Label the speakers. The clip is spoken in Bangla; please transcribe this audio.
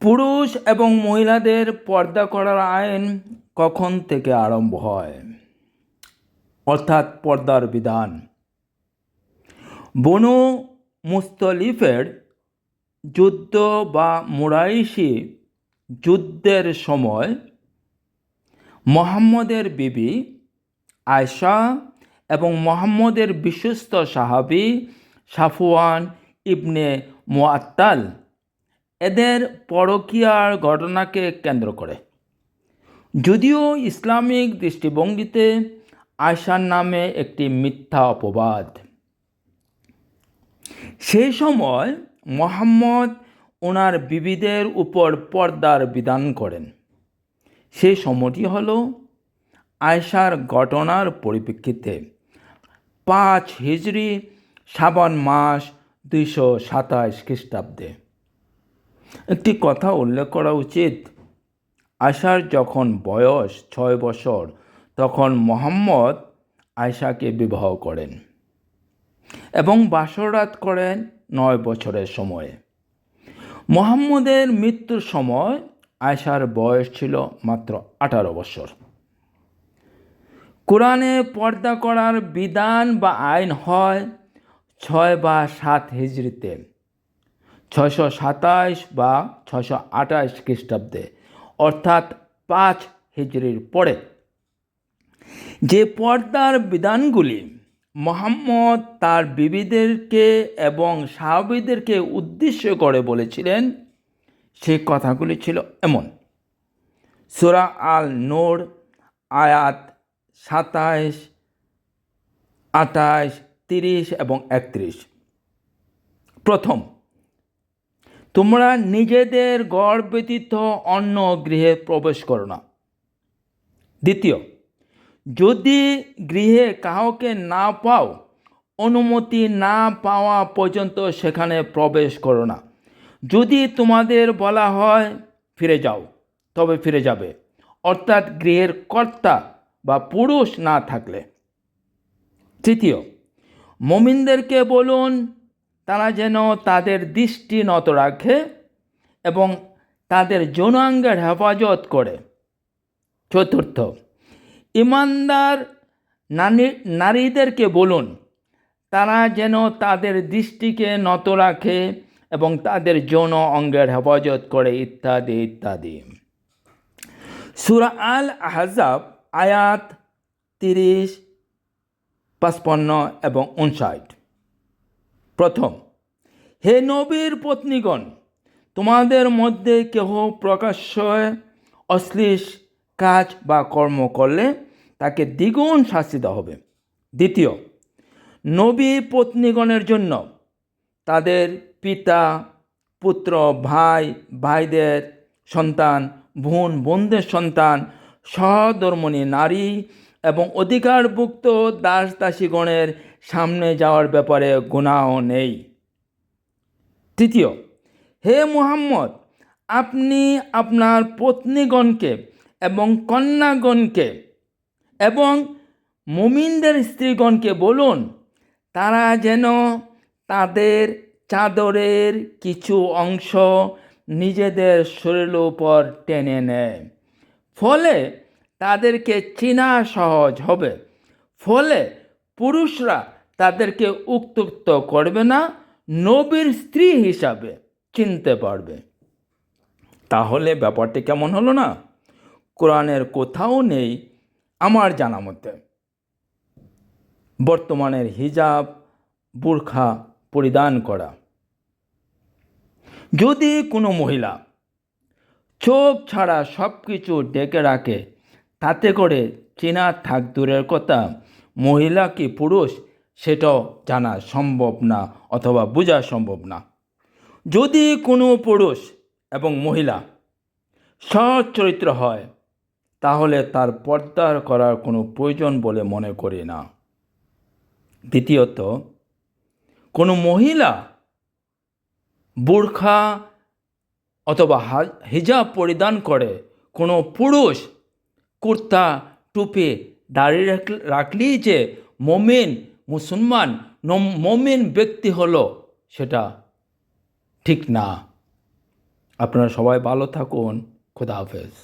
Speaker 1: পুরুষ এবং মহিলাদের পর্দা করার আইন কখন থেকে আরম্ভ হয়? অর্থাৎ পর্দার বিধান। বনু মুস্তলিফের যুদ্ধ বা মুরাইশি যুদ্ধের সময় মোহাম্মদের বিবি আয়শা এবং মোহাম্মদের বিশ্বস্ত সাহাবি সাফওয়ান ইবনে মুআত্তাল এদের পরকীয়ার ঘটনাকে কেন্দ্র করে। যদিও ইসলামিক দৃষ্টিভঙ্গিতে আয়সার নামে একটি মিথ্যা অপবাদ। সেই সময় মোহাম্মদ ওনার বিবিদের উপর পর্দার বিধান করেন। সেই সময়টি হল আয়সার ঘটনার পরিপ্রেক্ষিতে পাঁচ হিজড়ি শ্রাবণ মাস দুইশো সাতাশ খ্রিস্টাব্দে। একটি কথা উল্লেখ করা উচিত। আয়সার যখন বয়স ছয় বছর, তখন মোহাম্মদ আয়সাকে বিবাহ করেন এবং বাসরাত করেন নয় বছরের সময়ে। মোহাম্মদের মৃত্যুর সময় আয়সার বয়স ছিল মাত্র আঠারো বছর। কোরআনে পর্দা করার বিধান বা আইন হয় ছয় বা সাত হিজড়িতে ছয়শো সাতাশ বা ছয়শো আঠাশ খ্রিস্টাব্দে, অর্থাৎ পাঁচ হিজড়ির পরে। যে পর্দার বিধানগুলি মোহাম্মদ তার বিবিদেরকে এবং সাহাবিদেরকে উদ্দেশ্য করে বলেছিলেন, সে কথাগুলি ছিল এমন। সোরা আল নোর আয়াত সাতাইশ আঠাশ তিরিশ এবং একত্রিশ। প্রথম তোমরা নিজেদের গড় ব্যতীত অন্য গৃহে প্রবেশ করো না। দ্বিতীয়, যদি গৃহে কাউকে না পাও, অনুমতি না পাওয়া পর্যন্ত সেখানে প্রবেশ করো না। যদি তোমাদের বলা হয়, ফিরে যাও, তবে ফিরে যাবে। অর্থাৎ গৃহের কর্তা বা পুরুষ না থাকলে। তৃতীয়, মমিনদেরকে বলুন তারা যেন তাদের দৃষ্টি নত রাখে এবং তাদের যৌনাঙ্গের হেফাজত করে। চতুর্থ, ইমানদার নারী নারীদেরকে বলুন, তারা যেন তাদের দৃষ্টিকে নত রাখে এবং তাদের যৌন অঙ্গের হেফাজত করে ইত্যাদি ইত্যাদি। সুরা আল আহজাব আয়াত তিরিশ, পাঁচপন্ন এবং উনষাট প্রথম, হে নবীর পত্নীগণ, তোমাদের মধ্যে কেহ প্রকাশ্য অশ্লীল কাজ বা কর্ম করলে তাকে দ্বিগুণ শাস্তি দেওয়া হবে। দ্বিতীয়, নবী পত্নীগণের জন্য তাদের পিতা, পুত্র, ভাই, ভাইদের সন্তান, বোন, বোনদের সন্তান, সহধর্মণী, নারী এবং অধিকারভুক্ত দাস দাসীগণের সামনে যাওয়ার ব্যাপারে গুণাও নেই। তৃতীয়, হে মুহাম্মদ, আপনি আপনার পত্নীগণকে এবং কন্যাগণকে এবং মুমিনদের স্ত্রীগণকে বলুন, তারা যেন তাদের চাদরের কিছু অংশ নিজেদের শরীরের উপর টেনে নেয়। ফলে তাদেরকে চেনা সহজ হবে। ফলে পুরুষরা তাদেরকে উত্তুক্ত করবে না, নবীর স্ত্রী হিসাবে চিনতে পারবে। তাহলে ব্যাপারটি কেমন হলো না? কোরআনের কোথাও নেই আমার জানা মতে। বর্তমানের হিজাব বুরখা পরিধান করা। যদি কোনো মহিলা চোখ ছাড়া সব কিছু ডেকে রাখে, তাতে করে চেনা থাক দূরের কথা। মহিলা কি পুরুষ সেটাও জানা সম্ভব না অথবা বোঝা সম্ভব না। যদি কোনো পুরুষ এবং মহিলা সৎ চরিত্র হয়, তাহলে তার পর্দার করার কোনো প্রয়োজন বলে মনে করি না। দ্বিতীয়ত, কোনো মহিলা বোরখা অথবা হিজাব পরিধান করে কোনো পুরুষ কুর্তা, টুপি দাড়ি রাখলেই যে মমিন মুসলমান মমিন ব্যক্তি হলো, সেটা ঠিক না। আপনারা সবাই ভালো থাকুন, খোদা হাফেজ।